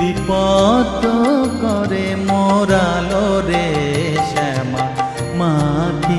হৃদিপত করে মোরালো রে শ্যামা মাটি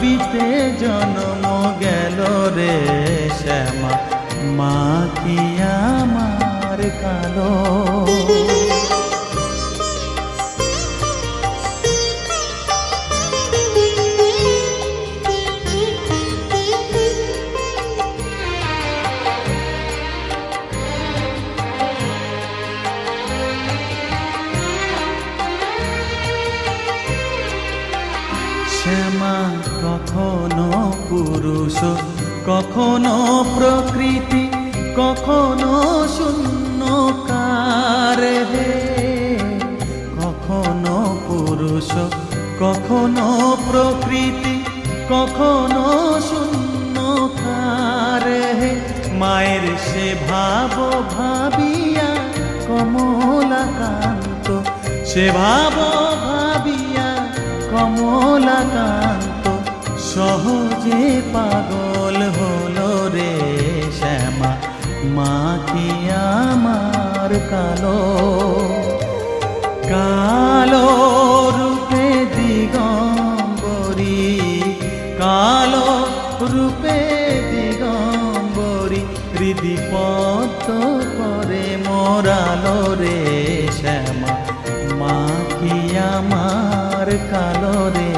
ভাবিতে জন্ম গেল রে শ্যামা মা কি আমার কালো? কখনো পুরুষ, কখনো প্রকৃতি, কখনো শূন্য কারে হে। কখনো পুরুষ, কখনো প্রকৃতি, কখনো শূন্য কারে হে। মায়ের সে ভাব ভাবিয়া কমলাকান্ত, সে ভাব ভাবিয়া কমলাকান্ত। সহজে পাগল হলো রে শ্যামা, মা কি আমার কালো? কালো রূপে দিগম্বরী, কালো রূপে দিগম্বরী হৃদিপত করে মোরালো রে শ্যামা, মা কি আমার কালো রে?